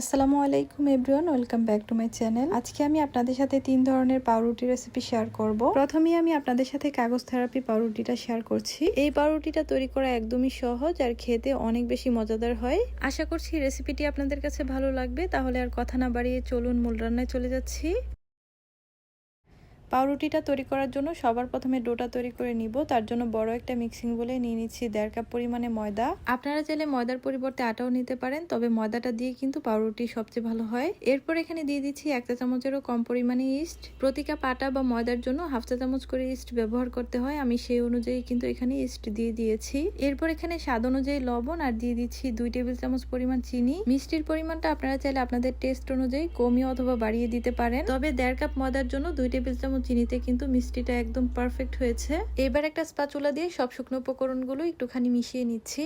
আসসালামু আলাইকুম everyone, welcome back to my channel. আজকে আমি আপনাদের সাথে তিন ধরনের পাউরুটি রেসিপি শেয়ার করব। প্রথমেই আমি আপনাদের সাথে কাগজ থেরাপি পাউরুটিটা শেয়ার করছি। এই পাউরুটিটা তৈরি করা একদমই সহজ আর খেতে অনেক বেশি মজাদার হয়। আশা করছি রেসিপিটি আপনাদের কাছে ভালো লাগবে, তাহলে আর কথা না বাড়িয়ে চলুন মূল রান্নায় চলে যাচ্ছি। পাউরুটিটা তৈরি করার জন্য সবার প্রথমে ডোটা তৈরি করে নিব। তার জন্য বড় একটা মিক্সিং বলে নিয়ে নিচ্ছি দেড় কাপ পরিমাণে ময়দা। আপনারা চাইলে ময়দার পরিবর্তে আটাও নিতে পারেন, তবে ময়দাটা দিয়ে কিন্তু পাউরুটি সবচেয়ে ভালো হয়। এরপর এখানে দিয়ে দিচ্ছি এক চা চামচেরও কম পরিমাণে ইস্ট। প্রতি কাপ আটা বা ময়দার জন্য হাফ চা চামচ করে ইস্ট ব্যবহার করতে হয়। আমি সেই অনুযায়ী কিন্তু এখানে ইস্ট দিয়ে দিয়েছি। এরপর এখানে স্বাদ অনুযায়ী লবণ আর দিয়ে দিচ্ছি দুই টেবিল চামচ পরিমাণ চিনি। মিষ্টির পরিমাণটা আপনারা চাইলে আপনাদের টেস্ট অনুযায়ী কমিয়ে অথবা বাড়িয়ে দিতে পারেন। তবে দেড় কাপ ময়দার জন্য দুই টেবিল চামচ চিনিতে কিন্তু মিষ্টিটা একদম পারফেক্ট হয়েছে। এবার একটা স্পাচুলা দিয়ে সব শুকনো উপকরণগুলো একটুখানি মিশিয়ে নিচ্ছি।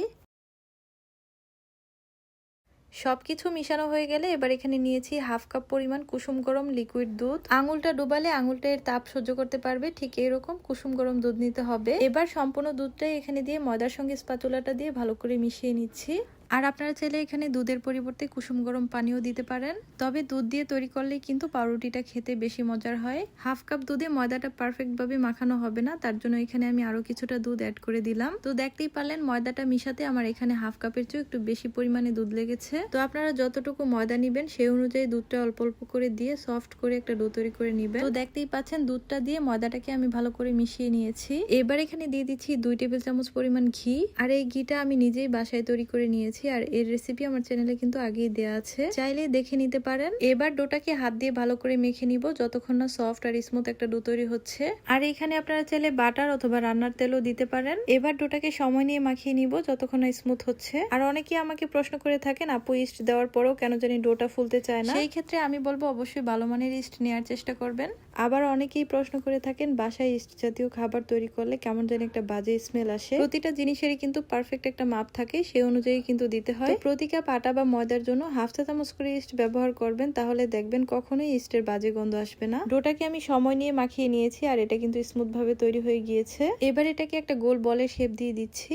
সবকিছু মিশানো হয়ে গেলে এবার এখানে নিয়েছি হাফ কাপ পরিমাণ কুসুম গরম লিকুইড দুধ। আঙুলটা ডুবালে আঙুলটা এর তাপ সহ্য করতে পারবে, ঠিক এরকম কুসুম গরম দুধ নিতে হবে। এবার সম্পূর্ণ দুধটাই এখানে দিয়ে ময়দার সঙ্গে স্পাচুলাটা দিয়ে ভালো করে মিশিয়ে নিচ্ছি। আর আপনারা চাইলে এখানে দুধের পরিবর্তে কুসুম গরম পানিও দিতে পারেন। তবে দুধ দিয়ে তৈরি করলেই কিন্তু পাউরুটিটা খেতে বেশি মজার হয়। হাফ কাপ দুধে ময়দাটা পারফেক্টভাবে মাখানো হবে না, তার জন্য এখানে আমি আরও কিছুটা দুধ অ্যাড করে দিলাম। তো দেখতেই পারলেন, ময়দাটা মিশাতে আমার এখানে হাফ কাপের চেয়ে একটু বেশি পরিমাণে দুধ লেগেছে। তো আপনারা যতটুকু ময়দা নিবেন, সেই অনুযায়ী দুধটা অল্প অল্প করে দিয়ে সফট করে একটা ডো তৈরি করে নিবেন। তো দেখতেই পাচ্ছেন, দুধটা দিয়ে ময়দাটাকে আমি ভালো করে মিশিয়ে নিয়েছি। এবার এখানে দিয়ে দিচ্ছি দুই টেবিল চামচ পরিমাণ ঘি। আর এই ঘিটা আমি নিজেই বাসায় তৈরি করে নিয়েছি। আর এর রেসিপি আমার চ্যানেলে কিন্তু আগেই দেওয়া আছে। চাইলে দেখে নিতে পারেন। এবার ডোটাকে হাত দিয়ে ভালো করে মেখে নিব, যতক্ষণ না সফট আর স্মুথ একটা ডো তৈরি হচ্ছে। আর এখানে আপনারা চাইলে বাটার অথবা রান্নার তেলও দিতে পারেন। এবার ডোটাকে সময় নিয়ে মাখিয়ে নিব, যতক্ষণ না স্মুথ হচ্ছে। আর অনেকেই আমাকে প্রশ্ন করে থাকেন, আপু ইস্ট দেওয়ার পরেও কেন জানি ডোটা ফুলতে চায় না? সেই ক্ষেত্রে আমি বলব, অবশ্যই ভালো মানের ইস্ট নেওয়ার চেষ্টা করবেন। আবার অনেকেই প্রশ্ন করে থাকেন, বাসায় ইস্ট জাতীয় খাবার তৈরি করলে কেমন জানি একটা বাজে স্মেল আসে। প্রতিটা জিনিসেরই কিন্তু পারফেক্ট একটা মাপ থাকে সেই অনুযায়ী কিন্তু দিতে হয়। প্রতি কাপ আটা বা ময়দার জন্য হাফ চা চামচ করে ইস্ট ব্যবহার করবেন, তাহলে দেখবেন কখনোই ইস্টের বাজে গন্ধ আসবে না। ডোটাকে আমি সময় নিয়ে মাখিয়ে নিয়েছি, আর এটা কিন্তু স্মুথ ভাবে তৈরি হয়ে গিয়েছে। এবার এটাকে একটা গোল বলের শেপ দিয়ে দিচ্ছি।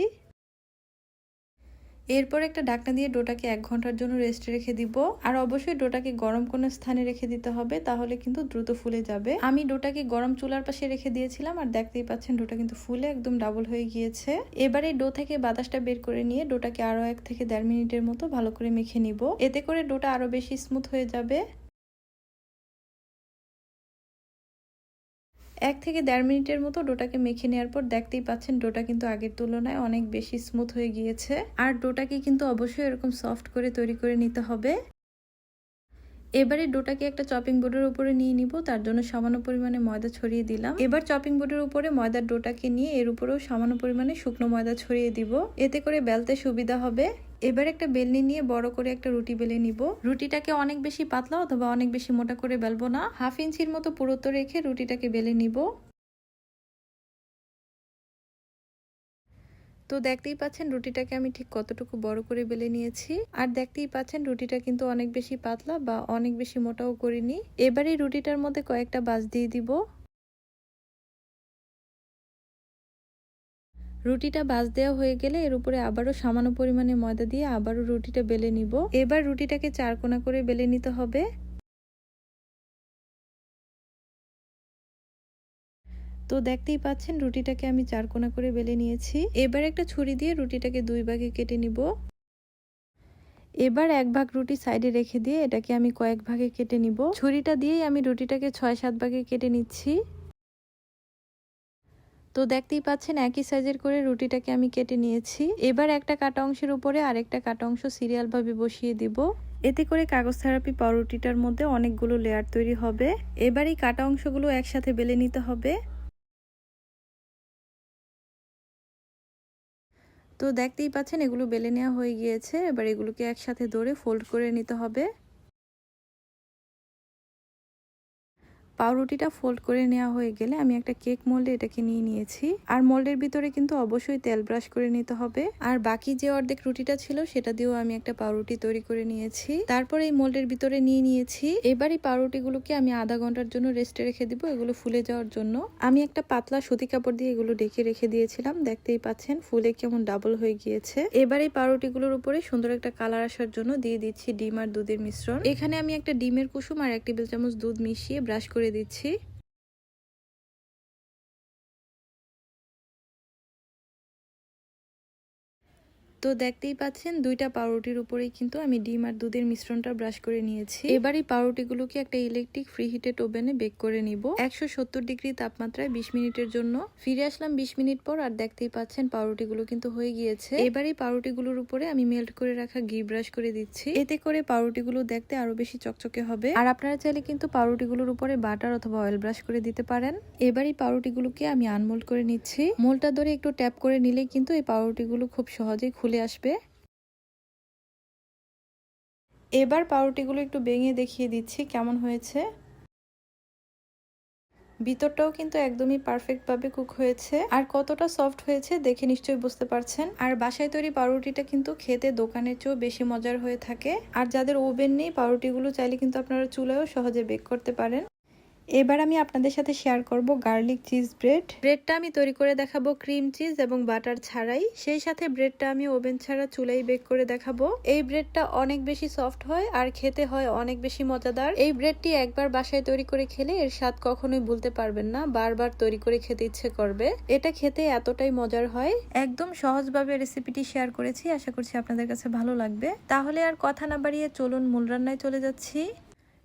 এরপর একটা ঢাকনা দিয়ে ডোটাকে এক ঘণ্টার জন্য রেস্টে রেখে দিব। আর অবশ্যই ডোটাকে গরম কোনো স্থানে রেখে দিতে হবে, তাহলে কিন্তু দ্রুত ফুলে যাবে। আমি ডোটাকে গরম চুলার পাশে রেখে দিয়েছিলাম, আর দেখতেই পাচ্ছেন ডোটা কিন্তু ফুলে একদম ডাবল হয়ে গিয়েছে। এবারে ডো থেকে বাতাসটা বের করে নিয়ে ডোটাকে আরও এক থেকে দেড় মিনিটের মতো ভালো করে মেখে নিব। এতে করে ডোটা আরও বেশি স্মুথ হয়ে যাবে। এক থেকে দেড় মিনিটের মতো ডোটাকে মেখে নেওয়ার পর দেখতেই পাচ্ছেন ডোটা কিন্তু আগের তুলনায় অনেক বেশি স্মুথ হয়ে গিয়েছে। আর ডোটাকে কিন্তু অবশ্যই এরকম সফট করে তৈরি করে নিতে হবে। এবারে ডোটাকে একটা চপিং বোর্ডের উপরে নিয়ে নিব, তার জন্য সামান্য পরিমাণে ময়দা ছড়িয়ে দিলাম। এবার চপিং বোর্ডের উপরে ময়দার ডোটাকে নিয়ে এর উপরেও সামান্য পরিমাণে শুকনো ময়দা ছড়িয়ে দিব। এতে করে বেলতে সুবিধা হবে। এবার একটা বেলনি নিয়ে বড় করে একটা রুটি বেলে নিব। রুটিটাকে অনেক বেশি পাতলা অথবা অনেক বেশি মোটা করে বেলবো না। হাফ ইঞ্চির মতো পুরোত্ব রেখে রুটিটাকে বেলে নিব। তো দেখতেই পাচ্ছেন রুটিটাকে আমি ঠিক কতটুকু বড় করে বেলে নিয়েছি। আর দেখতেই পাচ্ছেন রুটিটা কিন্তু অনেক বেশি পাতলা বা অনেক বেশি মোটাও করিনি। এবারে রুটিটার মধ্যে কয়েকটা বাজ দিয়ে দিব। রুটিটা বাজ দেওয়া হয়ে গেলে এর উপরে আবারও সামান্য পরিমাণে ময়দা দিয়ে আবারও রুটিটা বেলে নিব। এবার রুটিটাকে চারকোনা করে বেলে নিতে হবে। তো দেখতেই পাচ্ছেন রুটিটাকে আমি চারকোনা করে বেলে নিয়েছি। এবার একটা ছুরি দিয়ে রুটিটাকে দুই ভাগে কেটে নিব। এবার এক ভাগ রুটি সাইডে রেখে দিয়ে এটাকে আমি কয়েক ভাগে কেটে নিব। ছুরিটা দিয়েই আমি রুটিটাকে ছয় সাত ভাগে কেটে নিচ্ছি। তো দেখতেই পাচ্ছেন একই সাইজের করে রুটিটাকে আমি কেটে নিয়েছি। এবার একটা কাটা অংশের উপরে আরেকটা কাটা অংশ সিরিয়ালভাবে বসিয়ে দিব। এতে করে কাগজ থেরাপি পাউরুটিটার মধ্যে অনেকগুলো লেয়ার তৈরি হবে। এবার এই কাটা অংশগুলো একসাথে বেলে নিতে হবে। তো দেখতেই পাচ্ছেন এগুলো বেলে নেওয়া হয়ে গিয়েছে। এবার এগুলোকে একসাথে ধরে ফোল্ড করে নিতে হবে। পাউরুটিটা ফোল্ড করে নেওয়া হয়ে গেলে আমি একটা কেক মোল্ডে এটাকে নিয়ে নিয়েছি। আর মোল্ডের ভিতরে কিন্তু অবশ্যই তেল ব্রাশ করে নিতে হবে। আর বাকি যে অর্ধেক রুটিটা ছিল সেটা দিয়েও আমি একটা পাউরুটি তৈরি করে নিয়েছি। তারপরে এই মোল্ডের ভিতরে নিয়ে নিয়েছি। এবার এই পাউরুটিগুলোকে আমি আধা ঘণ্টার জন্য রেস্টে রেখে দিব এগুলো ফুলে যাওয়ার জন্য। আমি একটা পাতলা সুতি কাপড় দিয়ে এগুলো ডেকে রেখে দিয়েছিলাম। দেখতেই পাচ্ছেন ফুলে কেমন ডাবল হয়ে গিয়েছে। এবার এই পাউরুটিগুলোর উপরে সুন্দর একটা কালার আসার জন্য দিয়ে দিচ্ছি ডিম আর দুধের মিশ্রণ। এখানে আমি একটা ডিমের কুসুম আর এক টেবিল চামচ দুধ মিশিয়ে ব্রাশ করে দিচ্ছি। তো দেখতেই পাচ্ছেন, দুইটা পাউরুটির উপরেই কিন্তু আমি ডিম আর দুধের মিশ্রণটা ব্রাশ করে নিয়েছি। এবার এই পাউরুটিগুলোকে একটা ইলেকট্রিক ফ্রি হিটেড ওভেনে বেক করে নিব। একশো সত্তর ডিগ্রি তাপমাত্রায় বিশ মিনিটের জন্য। ফিরে আসলাম বিশ মিনিট পর আর দেখতেই পাচ্ছেন পাউরুটিগুলো কিন্তু হয়ে গিয়েছে। এবার এই পাউরুটিগুলোর উপরে আমি মেল্ট করে রাখা ঘি ব্রাশ করে দিচ্ছি। এতে করে পাউরুটিগুলো দেখতে আরও বেশি চকচকে হবে। আর আপনারা চাইলে কিন্তু পাউরুটিগুলোর উপরে বাটার অথবা অয়েল ব্রাশ করে দিতে পারেন। এবার এই পাউরুটিগুলোকে আমি আনমোল্ড করে নিচ্ছি। মোলটা ধরে একটু ট্যাপ করে নিলে কিন্তু এই পাউরুটিগুলো খুব সহজেই খুলে আসবে। এবার পাউরুটিগুলো একটু ভেঙে দেখিয়ে দিচ্ছি কেমন হয়েছে। ভিতরটাও কিন্তু একদমই পারফেক্ট ভাবে কুক হয়েছে। আর কতটা সফট হয়েছে দেখে নিশ্চয়ই বুঝতে পারছেন। আর বাসায় তৈরি পাউরুটিটা কিন্তু খেতে দোকানের চেয়েও বেশি মজার হয়ে থাকে। আর যাদের ওভেন নেই, পাউরুটিগুলো চাইলে কিন্তু আপনারা চুলায়ও সহজে বেক করতে পারেন। এবার আমি আপনাদের সাথে শেয়ার করব গার্লিক চিজ ব্রেড ব্রেডটা আমি তৈরি করে দেখাবো ক্রিম চিজ এবং বাটার ছাড়াই। সেই সাথে ব্রেডটা আমি ওভেন ছাড়া চুলাই বেক করে দেখাবো। এই ব্রেডটা অনেক বেশি সফট হয় আর খেতে হয় অনেক বেশি মজাদার। এই ব্রেডটি একবার বাসায় তৈরি করে খেলে এর স্বাদ কখনোই ভুলতে পারবেন না, বারবার তৈরি করে খেতে ইচ্ছে করবে। এটা খেতে এতটাই মজার হয়। একদম সহজভাবে রেসিপিটি শেয়ার করেছি, আশা করছি আপনাদের কাছে ভালো লাগবে। তাহলে আর কথা না বাড়িয়ে চলুন মূল রান্নায় চলে যাচ্ছি।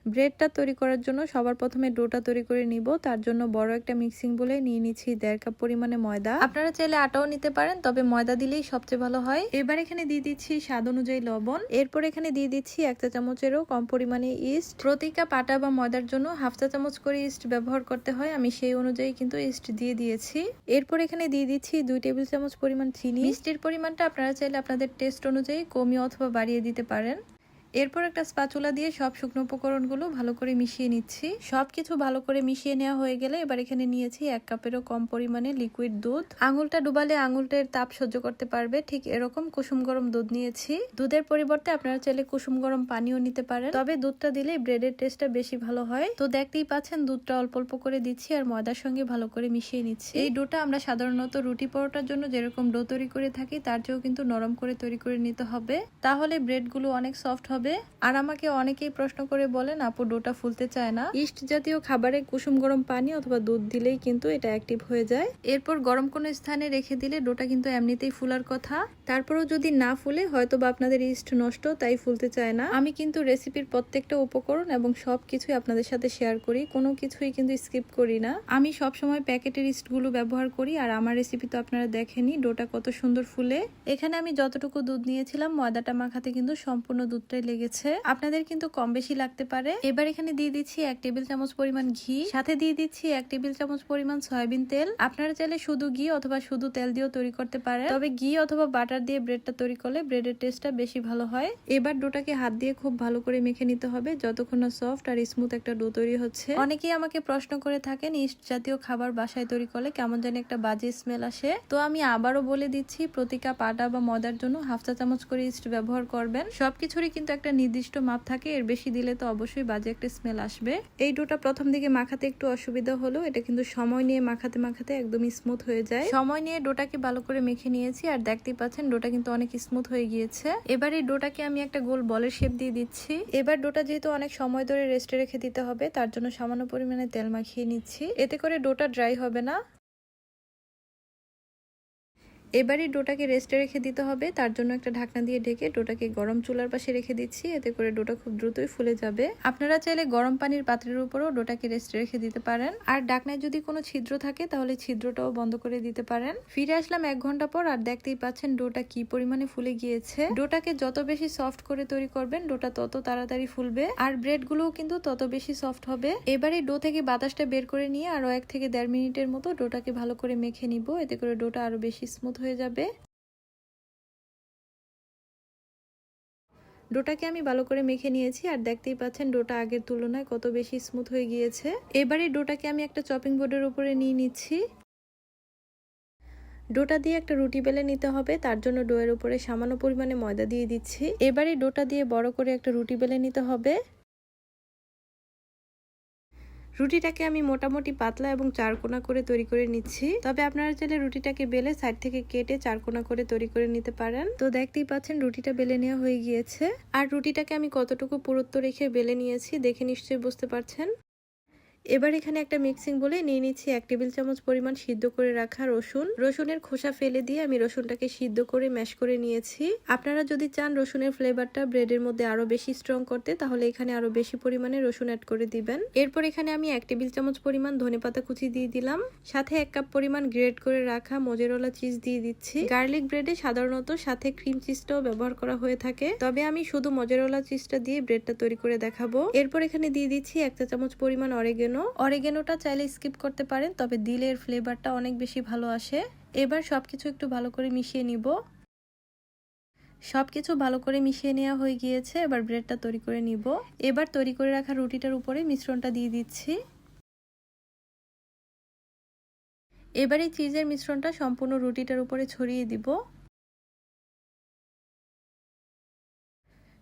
ব্রেডটা তৈরি করার জন্য সবার প্রথমে ডোটা তৈরি করে নিব। তার জন্য বড় একটা মিক্সিং বলে নিয়ে নিচ্ছি দেড় কাপ পরিমাণে ময়দা। আপনারা চাইলে আটাও নিতে পারেন, তবে ময়দা দিলেই সবচেয়ে ভালো হয়। এবার এখানে দিয়ে দিচ্ছি স্বাদ অনুযায়ী লবণ। এরপর এখানে দিয়ে দিচ্ছি এক চা চামচেরও কম পরিমাণে ইস্ট। প্রতি কাপ আটা বা ময়দার জন্য হাফ চা চামচ করে ইস্ট ব্যবহার করতে হয়, আমি সেই অনুযায়ী কিন্তু ইস্ট দিয়ে দিয়েছি। এরপর এখানে দিয়ে দিচ্ছি দুই টেবিল চামচ পরিমাণ চিনি। ইস্টের পরিমাণটা আপনারা চাইলে আপনাদের টেস্ট অনুযায়ী কমিয়ে অথবা বাড়িয়ে দিতে পারেন। এরপর একটা স্পাচুলা দিয়ে সব শুকনো উপকরণগুলো ভালো করে মিশিয়ে নিচ্ছি। সব কিছু ভালো করে মিশিয়ে নেওয়া হয়ে গেলে এবার এখানে নিয়েছি এক কাপেরও কম পরিমাণে লিকুইড দুধ। আঙুলটা ডুবালে আঙুলটার তাপ সহ্য করতে পারবে, ঠিক এরকম কুসুম গরম দুধ নিয়েছি। দুধের পরিবর্তে আপনারা চাইলে কুসুম গরম পানিও নিতে পারেন। তবে দুধটা দিলে ব্রেডের টেস্টটা বেশি ভালো হয়। তো দেখতেই পাচ্ছেন, দুধটা অল্প অল্প করে দিচ্ছি আর ময়দার সঙ্গে ভালো করে মিশিয়ে নিচ্ছি। এই ডোটা আমরা সাধারণত রুটি পরোটার জন্য যেরকম ডো তৈরি করে থাকি, তার চেয়েও কিন্তু নরম করে তৈরি করে নিতে হবে। তাহলে ব্রেডগুলো অনেক সফট হবে। হবে। আর আমাকে অনেকেই প্রশ্ন করে বলেন আপু ডোটা ফুলতে চায় না? ইস্ট জাতীয় খাবারে কুসুম গরম পানি অথবা দুধ দিলেই কিন্তু এটা অ্যাক্টিভ হয়ে যায়। এরপর গরম কোনো স্থানে রেখে দিলে ডোটা কিন্তু এমনিতেই ফুলার কথা। তারপরেও যদি না ফুলে হয়তো বা আপনাদের ইস্ট নষ্ট তাই ফুলতে চায় না। আমি কিন্তু রেসিপির প্রত্যেকটা উপকরণ এবং সব কিছুই আপনাদের সাথে শেয়ার করি কোনো কিছুই কিন্তু স্কিপ করি না। আমি সব সময় প্যাকেটের ইস্টগুলো ব্যবহার করি আর আমার রেসিপি তো আপনারা দেখেনি ডোটা কত সুন্দর ফুলে। এখানে আমি যতটুকু দুধ নিয়েছিলাম ময়দাটা মাখাতে কিন্তু সম্পূর্ণ দুধটাই লেগেছে। আপনাদের কিন্তু কম বেশি লাগতে পারে। এবার এখানে দিয়ে দিচ্ছি এক টেবিল চামচ পরিমাণ ঘি। সাথে দিয়ে দিচ্ছি এক টেবিল চামচ পরিমাণ সয়াবিন তেল। আপনারা চাইলে শুধু ঘি অথবা শুধু তেল দিয়েও তৈরি করতে পারেন। তবে ঘি অথবা বাটার দিয়ে ব্রেডটা তৈরি করলে ব্রেডের টেস্টটা বেশি ভালো হয়। এবার ডোটাকে হাত দিয়ে খুব ভালো করে মেখে নিতে হবে, যতক্ষণ না সফট আর স্মুথ একটা ডো তৈরি হচ্ছে। অনেকেই আমাকে প্রশ্ন করে থাকেন, ইস্ট জাতীয় খাবার বাসায় তৈরি করলে কেমন জানি একটা বাজে স্মেল আসে? তো আমি আবারও বলে দিচ্ছি, প্রতি কাপ আটা বা ময়দার জন্য হাফ চা চামচ করে ইস্ট ব্যবহার করবেন। সবকিছুরই কিন্তু একটা নির্দিষ্ট মাপ থাকে, এর বেশি দিলে তো অবশ্যই বাজে একটা স্মেল আসবে। এই ডোটা প্রথম দিকে মাখাতে একটু অসুবিধা হলো, এটা কিন্তু সময় নিয়ে মাখাতে মাখাতে একদমই স্মুথ হয়ে যায়। সময় নিয়ে ডোটাকে ভালো করে মেখে নিয়েছি, আর দেখতেই পাচ্ছেন ডোটা কিন্তু অনেক স্মুথ হয়ে গিয়েছে। এবার এই ডোটাকে আমি একটা গোল বলের শেপ দিয়ে দিচ্ছি। এবার ডোটা যেহেতু অনেক সময় ধরে রেস্টে রেখে দিতে হবে, তার জন্য সামান্য পরিমাণে তেল মাখিয়ে নিচ্ছি। এতে করে ডোটা ড্রাই হবে না। এবারই ডোটাকে রেস্টে রেখে দিতে হবে। তার জন্য একটা ঢাকনা দিয়ে ঢেকে ডোটাকে গরম চুলার পাশে রেখে দিচ্ছি। এতে করে ডোটা খুব দ্রুতই ফুলে যাবে। আপনারা চাইলে গরম পানির পাত্রের উপরও ডোটাকে রেস্টে রেখে দিতে পারেন। আর ডাকনায় যদি কোনো ছিদ্র থাকে, তাহলে ছিদ্রটাও বন্ধ করে দিতে পারেন। ফিরে আসলাম এক ঘণ্টা পর আর দেখতেই পাচ্ছেন ডোটা কি পরিমাণে ফুলে গিয়েছে। ডোটাকে যত বেশি সফট করে তৈরি করবেন, ডোটা তত তাড়াতাড়ি ফুলবে। আর ব্রেড গুলোও কিন্তু তত বেশি সফট হবে। এবারে ডো থেকে বাতাসটা বের করে নিয়ে আরও এক থেকে দেড় মিনিটের মতো ডোটাকে ভালো করে মেখে নিব। এতে করে ডোটা আরও বেশি স্মুথ হয়ে যাবে। ডোটাকে আমি ভালো করে মেখে নিয়েছি আর দেখতেই পাচ্ছেন ডোটা আগের তুলনায় কত বেশি স্মুথ হয়ে গিয়েছে। এবারে ডোটাকে আমি একটা চপিং বোর্ডের উপরে নিয়ে নিচ্ছি। ডোটা দিয়ে একটা রুটি বেলে নিতে হবে, তার জন্য ডোয়ের উপরে সামান্য পরিমাণে ময়দা দিয়ে দিচ্ছি। এবারে ডোটা দিয়ে বড় করে একটা রুটি বেলে নিতে হবে। রুটিটাকে আমি মোটামুটি পাতলা এবং চারকোনা করে তৈরি করে নিচ্ছি। তবে আপনারা চাইলে রুটিটাকে বেলে সাইড থেকে কেটে চারকোনা করে তৈরি করে নিতে পারেন। তো দেখতেই পাচ্ছেন রুটিটা বেলে নেওয়া হয়ে গিয়েছে। আর রুটিটাকে আমি কতটুকু পুরুত্ব রেখে বেলে নিয়েছি দেখে নিশ্চয়ই বুঝতে পারছেন। এবার এখানে একটা মিক্সিং বলে নিয়ে নিচ্ছি এক টেবিল চামচ পরিমাণ সিদ্ধ করে রাখা রসুন। রসুনের খোসা ফেলে দিয়ে আমি রসুনটাকে সিদ্ধ করে ম্যাশ করে নিয়েছি। আপনারা যদি চান রসুনের ফ্লেভারটা ব্রেডের মধ্যে আরও বেশি স্ট্রং করতে, তাহলে এখানে আরও বেশি পরিমাণে রসুন অ্যাড করে দিবেন। এরপর এখানে আমি এক টেবিল চামচ পরিমাণ ধনেপাতা কুচি দিয়ে দিলাম। সাথে এক কাপ পরিমাণ গ্রেড করে রাখা মজেরোলা চিজ দিয়ে দিচ্ছি। গার্লিক ব্রেডে সাধারণত সাথে ক্রিম চিজটাও ব্যবহার করা হয়ে থাকে। তবে আমি শুধু মজেরোলা চিজটা দিয়ে ব্রেডটা তৈরি করে দেখাবো। এরপর এখানে দিয়ে দিচ্ছি এক চামচ পরিমাণ অরেগেনো অরেগেনোটা চাইলে স্কিপ করতে পারেন, তবে দিলে এর ফ্লেভারটা অনেক বেশি ভালো আসে। এবার সবকিছু একটু ভালো করে মিশিয়ে নিব। সবকিছু ভালো করে মিশিয়ে নেওয়া হয়ে গিয়েছে, এবার ব্রেডটা তৈরি করে নিব। এবার তৈরি করে রাখা রুটিটার উপরে মিশ্রণটা দিয়ে দিচ্ছি। এবার এই চিজের মিশ্রণটা সম্পূর্ণ রুটিটার উপরে ছড়িয়ে দিব।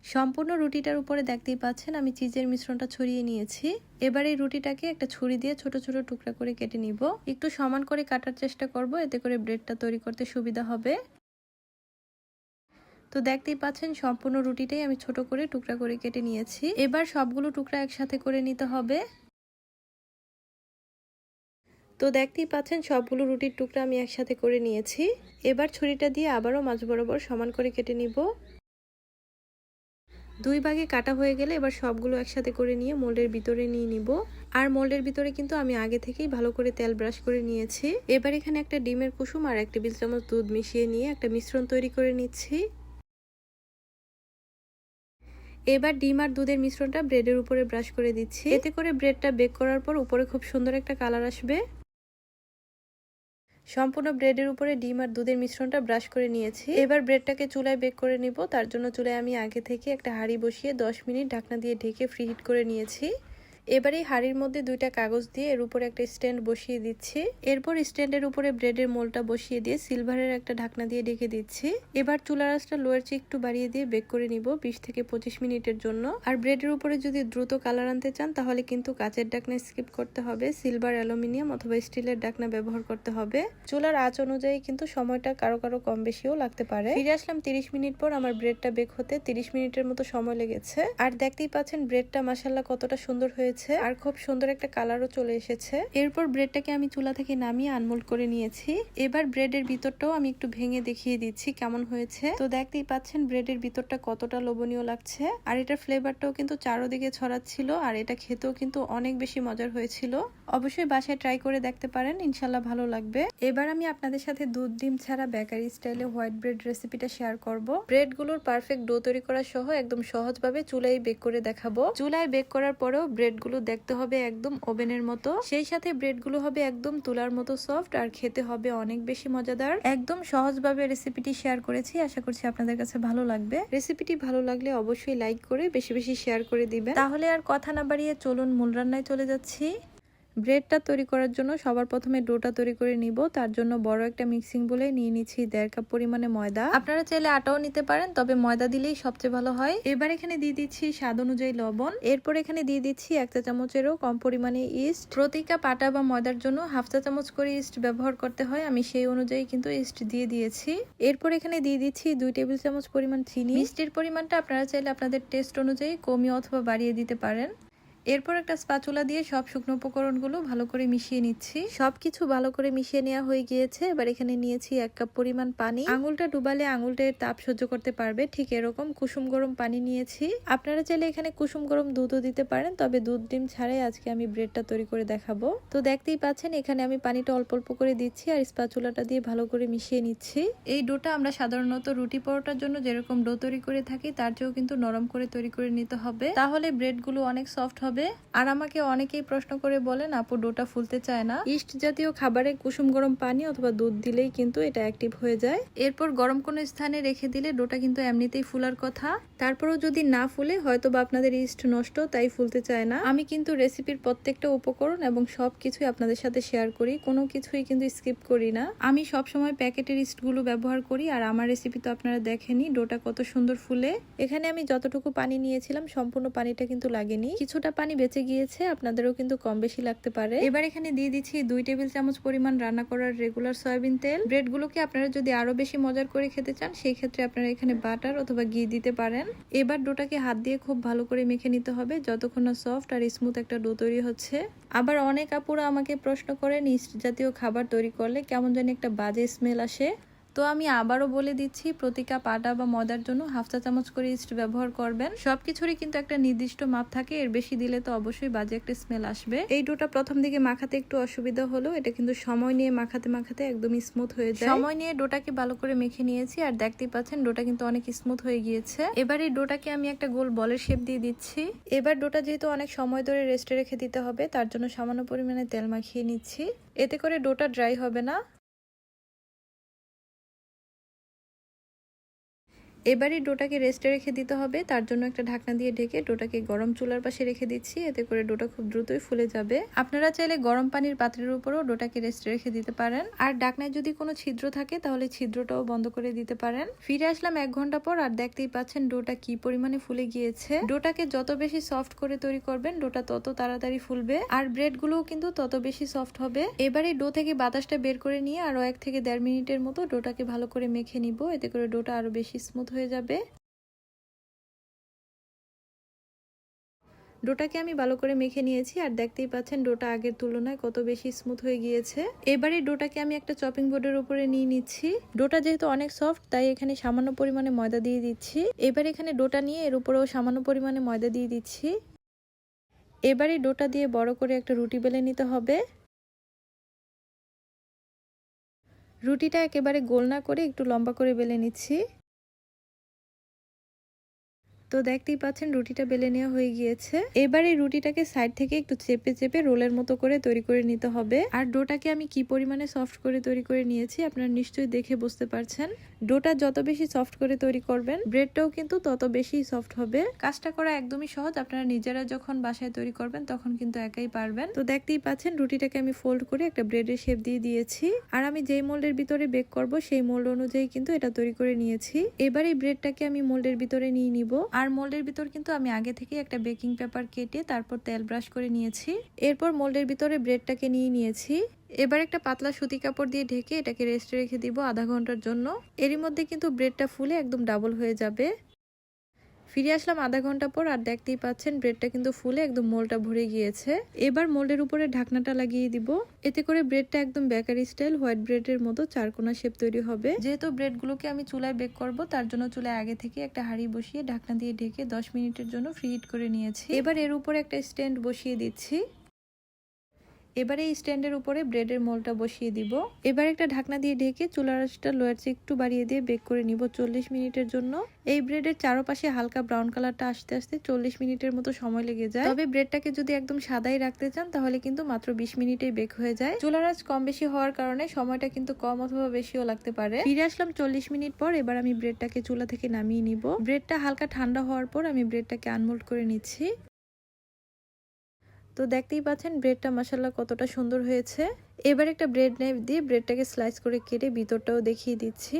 সম্পূর্ণ রুটিটার উপরে দেখতেই পাচ্ছেন, আমি চিজের মিশ্রণটা ছড়িয়ে নিয়েছি। এবার এই রুটিটাকে একটা ছুরি দিয়ে ছোট ছোট টুকরা করে কেটে নিব। একটু সমান করে কাটার চেষ্টা করব, এতে করে ব্রেডটা তৈরি করতে সুবিধা হবে। তো দেখতেই পাচ্ছেন, সম্পূর্ণ রুটিটাই আমি ছোট করে টুকরা করে কেটে নিয়েছি। এবার সবগুলো টুকরা একসাথে করে নিতে হবে। তো দেখতেই পাচ্ছেন, সবগুলো রুটির টুকরা আমি একসাথে করে নিয়েছি। এবার ছুরিটা দিয়ে আবারও মাছ বরাবর সমান করে কেটে নিব। দুই ভাগে কাটা হয়ে গেলে এবার সবগুলো একসাথে করে নিয়ে মোল্ডের ভিতরে নিয়ে নিব। আর মোল্ডের ভিতরে কিন্তু আমি আগে থেকেই ভালো করে তেল ব্রাশ করে নিয়েছি। এবার এখানে একটা ডিমের কুসুম আর এক টেবিল চামচ দুধ মিশিয়ে নিয়ে একটা মিশ্রণ তৈরি করে নিচ্ছি। এবার ডিম আর দুধের মিশ্রণটা ব্রেডের উপরে ব্রাশ করে দিচ্ছি। এতে করে ব্রেডটা বেক করার পর উপরে খুব সুন্দর একটা কালার আসবে। সম্পূর্ণ ব্রেডের উপরে ডিম আর দুধের মিশ্রণটা ব্রাশ করে নিয়েছি। এবার ব্রেডটাকে চুলায় বেক করে নিব। তার জন্য চুলায় আমি আগে থেকে একটা হাঁড়ি বসিয়ে দশ মিনিট ঢাকনা দিয়ে ঢেকে ফ্রি হিট করে নিয়েছি। এবার হাড়ির মধ্যে দুইটা কাগজ দিয়ে এর উপরে একটা স্ট্যান্ড বসিয়ে দিচ্ছি। এরপর স্ট্যান্ডের উপরে ব্রেডের মোলটা বসিয়ে দিয়ে সিলভারের একটা ঢাকনা দিয়ে ঢেকে দিচ্ছি। এবার চুলা রাসটা লোয়ার চেয়ে একটু বাড়িয়ে দিয়ে বেক করে নিব বিশ থেকে পঁচিশ মিনিটের জন্য। আর ব্রেডের উপরে যদি দ্রুত কালার আনতে চান, তাহলে কিন্তু কাচের ডাকনা স্কিপ করতে হবে সিলভার অ্যালুমিনিয়াম অথবা স্টিলের ডাকনা ব্যবহার করতে হবে। চুলার আঁচ অনুযায়ী কিন্তু সময়টা কারও কারও কম বেশিও লাগতে পারে। ফিরে আসলাম তিরিশ মিনিট পর আমার ব্রেডটা বেক হতে তিরিশ মিনিটের মতো সময় লেগেছে। আর দেখতেই পাচ্ছেন ব্রেডটা মাসাল্লাহ কতটা সুন্দর হয়েছে। হয়েছে আর খুব সুন্দর একটা কালারও চলে এসেছে। এরপর ব্রেডটাকে আমি চুলা থেকে নামিয়ে আনমোল্ড করে নিয়েছি। এবার ব্রেডের ভিতরটাও আমি একটু ভেঙে দেখিয়ে দিচ্ছি কেমন হয়েছে। তো দেখতেই পাচ্ছেন ব্রেডের ভিতরটা কতটা লোভনীয় লাগছে। আর এটার ফ্লেভারটাও কিন্তু চারোদিকে ছড়াচ্ছিল আর এটা খেতেও কিন্তু অনেক বেশি মজার হয়েছিল। অবশ্যই বাসায় ট্রাই করে দেখতে পারেন, ইনশাল্লাহ ভালো লাগবে। এবার আমি আপনাদের সাথে দুধ ডিম ছাড়া বেকারি স্টাইলে হোয়াইট ব্রেড রেসিপিটা শেয়ার করব। ব্রেডগুলোর পারফেক্ট ডো তৈরি করা সহ একদম সহজভাবে চুলায় বেক করে দেখাবো। চুলায় বেক করার পরেও ব্রেড গুলো দেখতে হবে একদম ওভেনের মতো। সেই সাথে ব্রেডগুলো হবে একদম তুলার মতো সফট আর খেতে হবে অনেক বেশি মজাদার। একদম সহজভাবে রেসিপিটি শেয়ার করেছি, আশা করছি আপনাদের কাছে ভালো লাগবে। রেসিপিটি ভালো লাগলে অবশ্যই লাইক করে, বেশি বেশি শেয়ার করে দিবেন। তাহলে আর কথা না বাড়িয়ে চলুন মূল রান্নায় চলে যাচ্ছি। ব্রেডটা তৈরি করার জন্য সবার প্রথমে ডোটা তৈরি করে নিব। তার জন্য বড় একটা মিক্সিং বলে নিয়ে নিচ্ছি দেড় কাপ পরিমাণে ময়দা। আপনারা চাইলে আটাও নিতে পারেন, তবে ময়দা দিলেই সবচেয়ে ভালো হয়। এবার এখানে দিয়ে দিচ্ছি স্বাদ অনুযায়ী লবণ। এরপর এখানে দিয়ে দিচ্ছি এক চা চামচেরও কম পরিমাণে ইস্ট। প্রতি কাপ আটা বা ময়দার জন্য হাফ চা চামচ করে ইস্ট ব্যবহার করতে হয়, আমি সেই অনুযায়ী কিন্তু ইস্ট দিয়ে দিয়েছি। এরপর এখানে দিয়ে দিচ্ছি দুই টেবিল চামচ পরিমাণ চিনি। মিষ্টির পরিমাণটা আপনারা চাইলে আপনাদের টেস্ট অনুযায়ী কমিয়ে অথবা বাড়িয়ে দিতে পারেন। এরপর একটা স্পাচুলা দিয়ে সব শুকনো উপকরণগুলো ভালো করে মিশিয়ে নিচ্ছি। সবকিছু ভালো করে মিশিয়ে নেওয়া হয়ে গিয়েছে। এবার এখানে নিয়েছি এক কাপ পরিমাণ পানি। আঙুলটা ডুবালে আঙুলটার তাপ সহ্য করতে পারবে। ঠিক এরকম কুসুম গরম পানি নিয়েছি। আপনারা চাইলে এখানে কুসুম গরম দুধও দিতে পারেন, তবে দুধ ডিম ছাড়াই আজকে আমি ব্রেডটা তৈরি করে দেখাবো। তো দেখতেই পাচ্ছেন, এখানে আমি পানিটা অল্প অল্প করে দিচ্ছি আর স্পাচুলাটা দিয়ে ভালো করে মিশিয়ে নিচ্ছি। এই ডোটা আমরা সাধারণত রুটি পরোটার জন্য যেরকম ডো তৈরি করে থাকি, তার চেয়েও কিন্তু নরম করে তৈরি করে নিতে হবে। তাহলে ব্রেডগুলো অনেক সফট হবে। হবে? আর আমাকে অনেকেই প্রশ্ন করে বলেন, আপু, ডোটা ফুলতে চায় না। ইস্ট জাতীয় খাবারে কুসুম গরম পানি অথবা দুধ দিলেই কিন্তু এটা অ্যাক্টিভ হয়ে যায়। এরপর গরম কোনো স্থানে রেখে দিলে ডোটা কিন্তু এমনিতেই ফুলার কথা। তারপরেও যদি না ফুলে হয়তো বা আপনাদের ইস্ট নষ্ট, তাই ফুলতে চায় না। আমি কিন্তু রেসিপির প্রত্যেকটা উপকরণ এবং সব কিছুই আপনাদের সাথে শেয়ার করি, কোনো কিছুই কিন্তু স্কিপ করি না। আমি সব সময় প্যাকেটের ইস্টগুলো ব্যবহার করি, আর আমার রেসিপি তো আপনারা দেখেনি ডোটা কত সুন্দর ফুলে। এখানে আমি যতটুকু পানি নিয়েছিলাম, সম্পূর্ণ পানিটা কিন্তু লাগেনি। কিছুটা পানি বেঁচে গিয়েছে, আপনাদেরও কিন্তু কম বেশি লাগতে পারে। এবার এখানে দিয়ে দিচ্ছি দুই টেবিল চামচ পরিমাণ রান্না করার রেগুলার সয়াবিন তেল। ব্রেডগুলোকে আপনারা যদি আরও বেশি মজার করে খেতে চান, সেই ক্ষেত্রে আপনারা এখানে বাটার অথবা ঘি দিতে পারেন। এবার ডোটাকে হাত দিয়ে খুব ভালো করে মেখে নিতে হবে, যতক্ষণ না সফট আর স্মুথ একটা ডো তৈরি হচ্ছে। আবার অনেক আপুরা আমাকে প্রশ্ন করেন, ইস্ট জাতীয় খাবার তৈরি করলে কেমন জানি একটা বাজে স্মেল আসে। তো আমি আবারও বলে দিচ্ছি প্রতি কাপ আটা বা ময়দার জন্য হাফ চা চামচ করে ইস্ট ব্যবহার করবেন। সবকিছুরই কিন্তু একটা নির্দিষ্ট মাপ থাকে এর বেশি দিলে তো অবশ্যই বাজে একটা স্মেল আসবে। এই ডোটা প্রথম দিকে মাখাতে একটু অসুবিধা হলো এটা কিন্তু সময় নিয়ে মাখাতে মাখাতে একদমই স্মুথ হয়ে যায়। সময় নিয়ে ডোটাকে ভালো করে মেখে নিয়েছি আর দেখতেই পাচ্ছেন ডোটা কিন্তু অনেক স্মুথ হয়ে গিয়েছে। এবার এই ডোটাকে আমি একটা গোল বলের শেপ দিয়ে দিচ্ছি। এবার ডোটা যেহেতু অনেক সময় ধরে রেস্টে রেখে দিতে হবে তার জন্য সামান্য পরিমাণে তেল মাখিয়ে নিচ্ছি। এতে করে ডোটা ড্রাই হবে না। এবারই ডোটাকে রেস্টে রেখে দিতে হবে। তার জন্য একটা ঢাকনা দিয়ে ঢেকে ডোটাকে গরম চুলার পাশে রেখে দিচ্ছি। এতে করে ডোটা খুব দ্রুতই ফুলে যাবে। আপনারা চাইলে গরম পানির পাত্রের উপরও ডোটাকে রেস্টে রেখে দিতে পারেন। আর ডাকনায় যদি কোনো ছিদ্র থাকে, তাহলে ছিদ্রটাও বন্ধ করে দিতে পারেন। ফিরে আসলাম এক ঘণ্টা পর আর দেখতেই পাচ্ছেন ডোটা কি পরিমাণে ফুলে গিয়েছে। ডোটাকে যত বেশি সফট করে তৈরি করবেন, ডোটা তত তাড়াতাড়ি ফুলবে। আর ব্রেড গুলোও কিন্তু তত বেশি সফট হবে। এবারে ডো থেকে বাতাসটা বের করে নিয়ে আরও এক থেকে দেড় মিনিটের মতো ডোটাকে ভালো করে মেখে নিব। এতে করে ডোটা আরও বেশি স্মুথ হয়ে যাবে। ডোটাকে আমি ভালো করে মেখে নিয়েছি, আর দেখতেই পাচ্ছেন ডোটা আগের তুলনায় কত বেশি স্মুথ হয়ে গিয়েছে। এবারে ডোটাকে আমি একটা চপিং বোর্ডের উপরে নিয়ে নিচ্ছি। ডোটা যেহেতু অনেক সফট তাই এখানে সামান্য পরিমাণে ময়দা দিয়ে দিচ্ছি। এবার এখানে ডোটা নিয়ে এর উপরেও সামান্য পরিমাণে ময়দা দিয়ে দিচ্ছি। এবারে ডোটা দিয়ে বড় করে একটা রুটি বেলে নিতে হবে। রুটিটা একেবারে গোল না করে একটু লম্বা করে বেলে নিচ্ছি। তো দেখতেই পাচ্ছেন রুটিটা বেলে নেওয়া হয়ে গিয়েছে। এবার এই রুটিটাকে সাইড থেকে একটু চেপে চেপে রোলের মতো করে তৈরি করে নিতে হবে। আর ডোটাকে আমি কি পরিমাণে সফট করে তৈরি করে নিয়েছি আপনারা নিশ্চয়ই দেখে বুঝতে পারছেন। ডোটা যত বেশি সফট করে তৈরি করবেন, ব্রেডটাও কিন্তু তত বেশি সফট হবে। কাজটা করা একদমই সহজ, আপনারা নিজেরা যখন বাসায় তৈরি করবেন তখন কিন্তু একাই পারবেন। তো দেখতেই পাচ্ছেন রুটিটাকে আমি ফোল্ড করে একটা ব্রেডের শেপ দিয়ে দিয়েছি। আর আমি যেই মোল্ডের ভিতরে বেক করব, সেই মোল্ড অনুযায়ী কিন্তু এটা তৈরি করে নিয়েছি। এবার এই ব্রেডটাকে আমি মোল্ডের ভিতরে নিয়ে নিব। আর মোল্ডের ভিতর কিন্তু আমি আগে থেকে একটা বেকিং পেপার কেটে তারপর তেল ব্রাশ করে নিয়েছি। এরপর মোল্ডের ভিতরে ব্রেডটাকে নিয়ে নিয়েছি। এবার একটা পাতলা সুতি কাপড় দিয়ে ঢেকে এটাকে রেস্টে রেখে দিব আধা ঘণ্টার জন্য। এরই মধ্যে কিন্তু ব্রেডটা ফুলে একদম ডাবল হয়ে যাবে। ফিরে আসলাম আধা ঘণ্টা পর আর দেখতেই পাচ্ছেন ব্রেডটা কিন্তু ফুলে একদম মোলটা ভরে গিয়েছে। এবার মোল্ডের উপরে ঢাকনাটা লাগিয়ে দিব। এতে করে ব্রেডটা একদম বেকারি স্টাইল হোয়াইট ব্রেডের মতো চারকোনা শেপ তৈরি হবে। যেহেতু ব্রেডগুলোকে আমি চুলায় বেক করব, তার জন্য চুলায় আগে থেকে একটা হাঁড়ি বসিয়ে ঢাকনা দিয়ে ঢেকে দশ মিনিটের জন্য ফ্রি হিট করে নিয়েছি। এবার এর উপরে একটা স্ট্যান্ড বসিয়ে দিচ্ছি। এবারে এই স্ট্যান্ডের উপরে ব্রেডের মোলটা বসিয়ে দিব। এবার একটা ঢাকনা দিয়ে ঢেকে চুলার আঁচটা, লোয়ার চেয়ে একটু বাড়িয়ে দিয়ে বেক করে নিব চল্লিশ মিনিটের জন্য। এই ব্রেডের চারপাশে হালকা ব্রাউন কালারটা আসতে আসতে চল্লিশ মিনিটের মতো সময় লেগে যায়। তবে ব্রেডটাকে যদি একদম সাদাই রাখতে চান, তাহলে কিন্তু মাত্র বিশ মিনিটেই বেক হয়ে যায়। চুলার আঁচ কম বেশি হওয়ার কারণে সময়টা কিন্তু কম অথবা বেশিও লাগতে পারে। ফিরে আসলাম চল্লিশ মিনিট পর, এবার আমি ব্রেডটাকে চুলা থেকে নামিয়ে নিব। ব্রেডটা হালকা ঠান্ডা হওয়ার পর আমি ব্রেডটাকে আনমোল্ড করে নিচ্ছি। তো দেখতেই পাচ্ছেন ব্রেডটা মশাল্লা কতটা সুন্দর হয়েছে। এবার একটা ব্রেড নাইফ দিয়ে ব্রেডটাকে স্লাইস করে কেটে ভিতরটাও দেখিয়ে দিচ্ছি।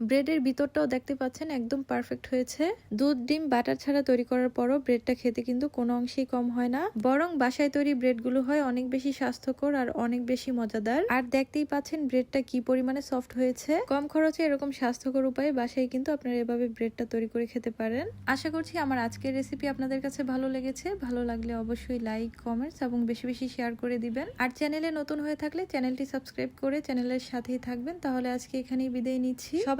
ব্রেডের ভিতরটাও দেখতে পাচ্ছেন একদম পারফেক্ট হয়েছে। দুধ, ডিম, বাটার ছাড়া তৈরি করার পরও ব্রেডটা খেতে কিন্তু কোনো অংশেই কম হয় না। বরং বাসায় তৈরি ব্রেডগুলো হয় অনেক বেশি স্বাস্থ্যকর আর অনেক বেশি মজাদার। আর দেখতেই পাচ্ছেন ব্রেডটা কি পরিমাণে সফট হয়েছে। কম খরচে এরকম স্বাস্থ্যকর উপায়ে বাসায় কিন্তু আপনারা এভাবে ব্রেডটা তৈরি করে খেতে পারেন। আশা করছি আমার আজকের রেসিপি আপনাদের কাছে ভালো লেগেছে। ভালো লাগলে অবশ্যই লাইক, কমেন্টস এবং বেশি বেশি শেয়ার করে দিবেন। আর চ্যানেলে নতুন হয়ে থাকলে চ্যানেলটি সাবস্ক্রাইব করে চ্যানেলের সাথেই থাকবেন। তাহলে আজকে এখানেই বিদায় নিচ্ছি।